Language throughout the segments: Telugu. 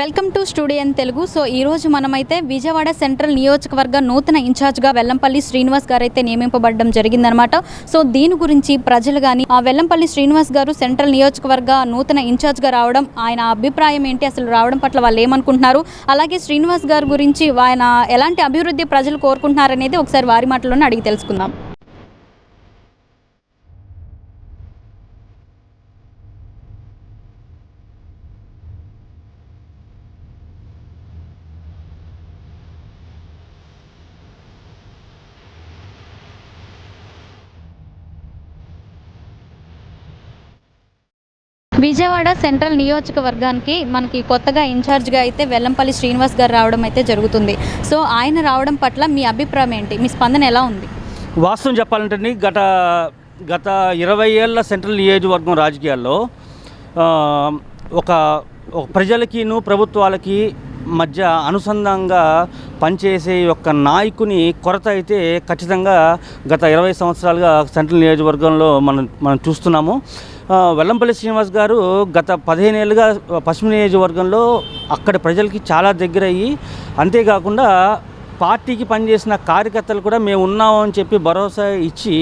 Welcome to స్టూడియన్ Telugu. సో ఈ రోజు మనమైతే విజయవాడ సెంట్రల్ నియోజకవర్గ నూతన ఇన్ఛార్జ్గా వెల్లంపల్లి శ్రీనివాస్ గారు అయితే నియమింపబడడం జరిగిందనమాట సో దీని గురించి ప్రజలు కానీ ఆ వెల్లంపల్లి శ్రీనివాస్ గారు సెంట్రల్ నియోజకవర్గ నూతన ఇన్ఛార్జ్గా రావడం ఆయన అభిప్రాయం ఏంటి అసలు రావడం పట్ల వాళ్ళు ఏమనుకుంటున్నారు? అలాగే శ్రీనివాస్ గారి గురించి ఆయన ఎలాంటి అభివృద్ధి ప్రజలు కోరుకుంటున్నారనేది ఒకసారి వారి మాటలోనే అడిగి తెలుసుకుందాం. విజయవాడ సెంట్రల్ నియోజకవర్గానికి మనకి కొత్తగా ఇన్ఛార్జ్గా అయితే వెల్లంపల్లి శ్రీనివాస్ గారు రావడం అయితే జరుగుతుంది. సో ఆయన రావడం పట్ల మీ అభిప్రాయం ఏంటి? మీ స్పందన ఎలా ఉంది? వాస్తవం చెప్పాలంటే గత గత ఇరవై ఏళ్ళ సెంట్రల్ నియోజకవర్గం రాజకీయాల్లో ఒక ప్రజలకిను ప్రభుత్వాలకి మధ్య అనుసంధానంగా పనిచేసే యొక్క నాయకుని కొరత అయితే ఖచ్చితంగా గత ఇరవై సంవత్సరాలుగా సెంట్రల్ నియోజకవర్గంలో మనం మనం చూస్తున్నాము. వెల్లంపల్లి శ్రీనివాస్ గారు గత పదిహేను ఏళ్ళుగా పశ్చిమ నియోజకవర్గంలో అక్కడి ప్రజలకి చాలా దగ్గర అయ్యి అంతేకాకుండా పార్టీకి పనిచేసిన కార్యకర్తలు కూడా మేము ఉన్నామని చెప్పి భరోసా ఇచ్చి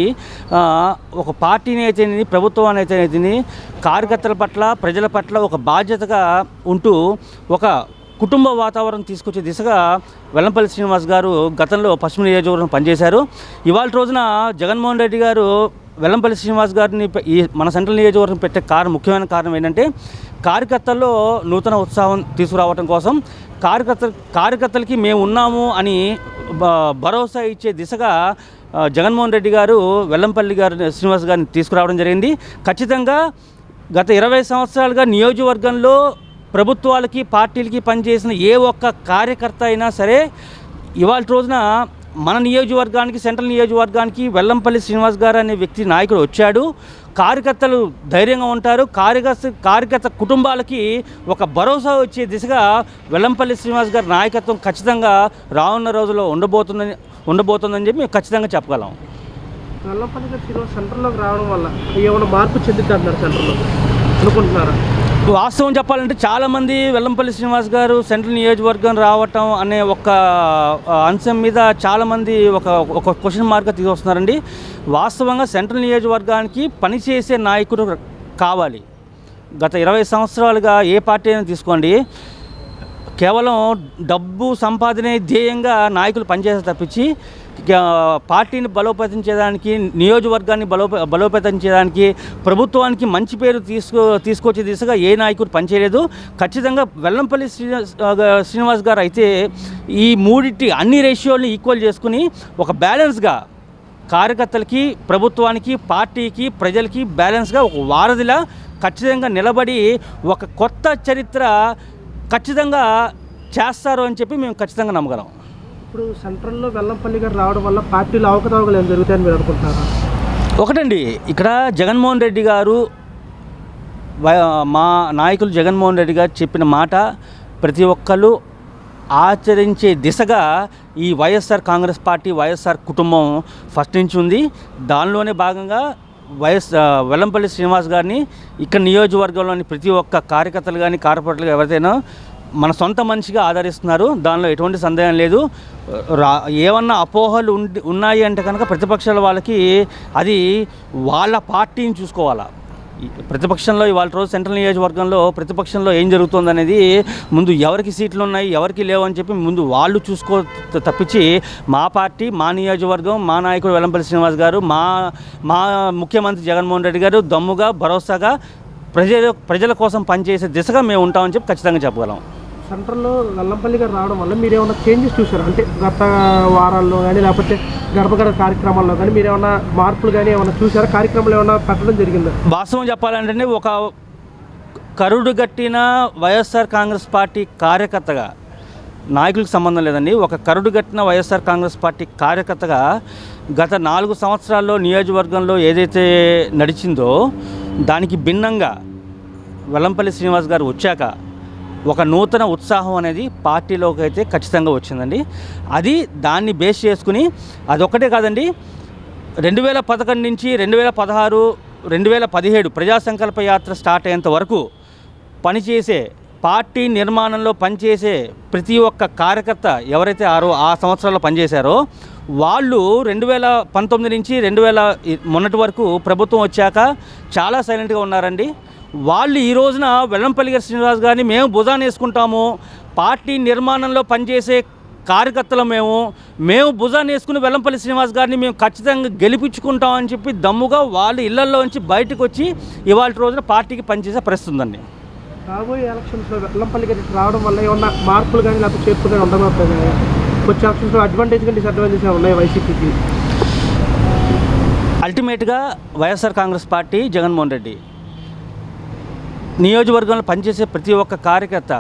ఒక పార్టీని అయితేనేది ప్రభుత్వాన్ని అయితేనేది కార్యకర్తల పట్ల ప్రజల పట్ల ఒక బాధ్యతగా ఉంటూ ఒక కుటుంబ వాతావరణం తీసుకొచ్చే దిశగా వెల్లంపల్లి శ్రీనివాస్ గారు గతంలో పశ్చిమ నియోజకవర్గం పనిచేశారు. ఇవాళ రోజున జగన్మోహన్ రెడ్డి గారు వెల్లంపల్లి శ్రీనివాస్ గారిని ఈ మన సెంట్రల్ నియోజకవర్గం పెట్టే కారణం ముఖ్యమైన కారణం ఏంటంటే కార్యకర్తల్లో నూతన ఉత్సాహం తీసుకురావడం కోసం కార్యకర్త కార్యకర్తలకి మేము ఉన్నాము అని భరోసా ఇచ్చే దిశగా జగన్మోహన్ రెడ్డి గారు వెల్లంపల్లి గారు శ్రీనివాస్ గారిని తీసుకురావడం జరిగింది. ఖచ్చితంగా గత ఇరవై సంవత్సరాలుగా నియోజకవర్గంలో ప్రభుత్వాలకి పార్టీలకి పనిచేసిన ఏ ఒక్క కార్యకర్త అయినా సరే ఇవాళ రోజున మన నియోజకవర్గానికి సెంట్రల్ నియోజకవర్గానికి వెల్లంపల్లి శ్రీనివాస్ గారు అనే వ్యక్తి నాయకుడు వచ్చాడు. కార్యకర్తలు ధైర్యంగా ఉంటారు. కార్యకర్త కార్యకర్త కుటుంబాలకి ఒక భరోసా వచ్చే దిశగా వెల్లంపల్లి శ్రీనివాస్ గారి నాయకత్వం ఖచ్చితంగా రానున్న రోజుల్లో ఉండబోతుందని ఉండబోతుందని చెప్పి మేము ఖచ్చితంగా చెప్పగలం. వెల్లంపల్లి గారు శ్రీనివాస్ సెంటర్లోకి రావడం వల్ల ఏమైనా మార్పు చెందుతారు సెంటర్లో అనుకుంటున్నారా? వాస్తవం చెప్పాలంటే చాలామంది వెల్లంపల్లి శ్రీనివాస్ గారు సెంట్రల్ నియోజకవర్గం రావటం అనే ఒక అంశం మీద చాలామంది ఒక ఒక క్వశ్చన్ మార్క్ తీసుకొస్తున్నారండి. వాస్తవంగా సెంట్రల్ నియోజకవర్గానికి పనిచేసే నాయకుడు కావాలి. గత ఇరవై సంవత్సరాలుగా ఏ పార్టీ అయినా తీసుకోండి. కేవలం డబ్బు సంపాదనే ధ్యేయంగా నాయకులు పనిచేసే తప్పించి పార్టీని బలోపేతం చేయడానికి నియోజకవర్గాన్ని బలోపే బలోపేతం చేయడానికి ప్రభుత్వానికి మంచి పేరు తీసుకో తీసుకొచ్చే దిశగా ఏ నాయకుడు పనిచేయలేదు. ఖచ్చితంగా వెల్లంపల్లి శ్రీనివాస్ శ్రీనివాస్ గారు అయితే ఈ మూడింటి అన్ని రేషియోల్ని ఈక్వల్ చేసుకుని ఒక బ్యాలెన్స్గా కార్యకర్తలకి ప్రభుత్వానికి పార్టీకి ప్రజలకి బ్యాలెన్స్గా ఒక వారధిలా ఖచ్చితంగా నిలబడి ఒక కొత్త చరిత్ర ఖచ్చితంగా చేస్తారు అని చెప్పి మేము ఖచ్చితంగా నమ్మగలం. ఇప్పుడు సెంట్రల్లో వెల్లంపల్లి గారు రావడం వల్ల పార్టీలో అవకతవకలు ఏం జరుగుతాయని మీరు అనుకుంటున్నారా? ఒకటండి ఇక్కడ జగన్మోహన్ రెడ్డి గారు మా నాయకులు జగన్మోహన్ రెడ్డి గారు చెప్పిన మాట ప్రతి ఒక్కళ్ళు ఆచరించే దిశగా ఈ వైఎస్ఆర్ కాంగ్రెస్ పార్టీ వైఎస్ఆర్ కుటుంబం ఫస్ట్ నుంచి ఉంది. దానిలోనే భాగంగా వైఎస్ వెల్లంపల్లి శ్రీనివాస్ గారిని ఇక్కడ నియోజకవర్గంలోని ప్రతి ఒక్క కార్యకర్తలు కానీ కార్పొరేటర్లు ఎవరికైనా మన సొంత మనిషిగా ఆదరిస్తున్నారు. దానిలో ఎటువంటి సందేహం లేదు. రా ఏమన్నా అపోహలు ఉండి ఉన్నాయి అంటే కనుక ప్రతిపక్షాల వాళ్ళకి అది వాళ్ళ పార్టీని చూసుకోవాలా. ప్రతిపక్షంలో ఇవాళ రోజు సెంట్రల్ నియోజకవర్గంలో ప్రతిపక్షంలో ఏం జరుగుతుంది అనేది ముందు ఎవరికి సీట్లు ఉన్నాయి ఎవరికి లేవు అని చెప్పి ముందు వాళ్ళు చూసుకో తప్పించి మా పార్టీ మా నియోజకవర్గం మా నాయకుడు వెల్లంపల్లి శ్రీనివాస్ గారు మా మా ముఖ్యమంత్రి జగన్మోహన్ రెడ్డి గారు దమ్ముగా భరోసాగా ప్రజల ప్రజల కోసం పనిచేసే దిశగా మేము ఉంటామని చెప్పి ఖచ్చితంగా చెప్పగలం. సెంట్రల్లో వెల్లంపల్లి గారు రావడం వల్ల మీరు ఏమైనా చేంజెస్ చూసారు అంటే గత వారాల్లో కానీ లేకపోతే గడప కార్యక్రమాల్లో కానీ మీరు ఏమైనా మార్పులు కానీ ఏమైనా చూసారా కార్యక్రమాలు ఏమైనా పెట్టడం జరిగిందా? వాస్తవం చెప్పాలంటే ఒక కరుడు గట్టిన వైఎస్ఆర్ కాంగ్రెస్ పార్టీ కార్యకర్తగా నాయకులకు సంబంధం లేదండి ఒక కరుడు గట్టిన వైఎస్ఆర్ కాంగ్రెస్ పార్టీ కార్యకర్తగా గత నాలుగు సంవత్సరాల్లో నియోజకవర్గంలో ఏదైతే నడిచిందో దానికి భిన్నంగా వెల్లంపల్లి శ్రీనివాస్ గారు వచ్చాక ఒక నూతన ఉత్సాహం అనేది పార్టీలోకి అయితే ఖచ్చితంగా వచ్చిందండి. అది దాన్ని బేస్ చేసుకుని అదొక్కటే కాదండి. రెండు వేల పదకొండు నుంచి రెండు వేల పదహారు రెండు వేల పదిహేడు ప్రజా సంకల్ప యాత్ర స్టార్ట్ అయ్యేంత వరకు పనిచేసే పార్టీ నిర్మాణంలో పనిచేసే ప్రతి ఒక్క కార్యకర్త ఎవరైతే ఆరో ఆ సంవత్సరాల్లో పనిచేశారో వాళ్ళు రెండు వేల పంతొమ్మిది నుంచి రెండు వేల మొన్నటి వరకు ప్రభుత్వం వచ్చాక చాలా సైలెంట్గా ఉన్నారండి. వాళ్ళు ఈ రోజున వెల్లంపల్లి గారి శ్రీనివాస్ గారిని మేము భుజాన్ని వేసుకుంటాము. పార్టీ నిర్మాణంలో పనిచేసే కార్యకర్తలు మేము. మేము భుజాన్ని వేసుకుని వెల్లంపల్లి శ్రీనివాస్ గారిని మేము ఖచ్చితంగా గెలిపించుకుంటామని చెప్పి దమ్ముగా వాళ్ళు ఇళ్ళలో నుంచి బయటకు వచ్చి ఇవాళ రోజున పార్టీకి పనిచేసే పరిస్థితి ఉందండి. రాబోయే ఎలక్షన్స్లో వెల్లంపల్లి గారి రావడం వల్ల ఏమన్నా మార్పులు కానీ లేకపోతే చేర్పులు కానీ ఉండబోతాయి వచ్చే ఎలక్షన్స్లో అడ్వాంటేజ్ కానీ డిసడ్వాంటేజ్ ఉన్నాయి వైసీపీకి? అల్టిమేట్గా వైఎస్ఆర్ కాంగ్రెస్ పార్టీ జగన్మోహన్ రెడ్డి. నియోజకవర్గంలో పనిచేసే ప్రతి ఒక్క కార్యకర్త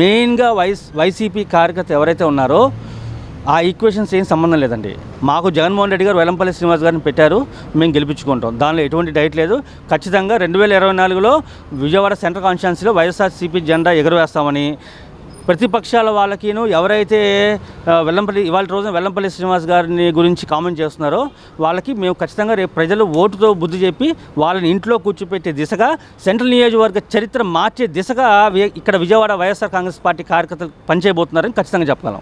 మెయిన్గా వైస్ వైసీపీ కార్యకర్త ఎవరైతే ఉన్నారో ఆ ఈక్వేషన్స్ ఏం సంబంధం లేదండి. మాకు జగన్మోహన్ రెడ్డి గారు వెలంపల్లి శ్రీనివాస్ గారిని పెట్టారు మేము గెలిపించుకుంటాం. దానిలో ఎటువంటి డైట్ లేదు. ఖచ్చితంగా రెండు వేల ఇరవై నాలుగులో విజయవాడ సెంట్రల్ కాన్స్టిట్యున్సీలో వైఎస్ఆర్సీపీ జెండా ఎగురవేస్తామని ప్రతిపక్షాల వాళ్ళకిను ఎవరైతే వెల్లంపల్లి ఇవాళ రోజున వెల్లంపల్లి శ్రీనివాస్ గారిని గురించి కామెంట్ చేస్తున్నారో వాళ్ళకి మేము ఖచ్చితంగా రేపు ప్రజలు ఓటుతో బుద్ధి చెప్పి వాళ్ళని ఇంట్లో కూర్చోపెట్టే దిశగా సెంట్రల్ నియోజకవర్గ చరిత్ర మార్చే దిశగా ఇక్కడ విజయవాడ వైఎస్ఆర్ కాంగ్రెస్ పార్టీ కార్యకర్తలు పనిచేయబోతున్నారని ఖచ్చితంగా చెప్పగలం.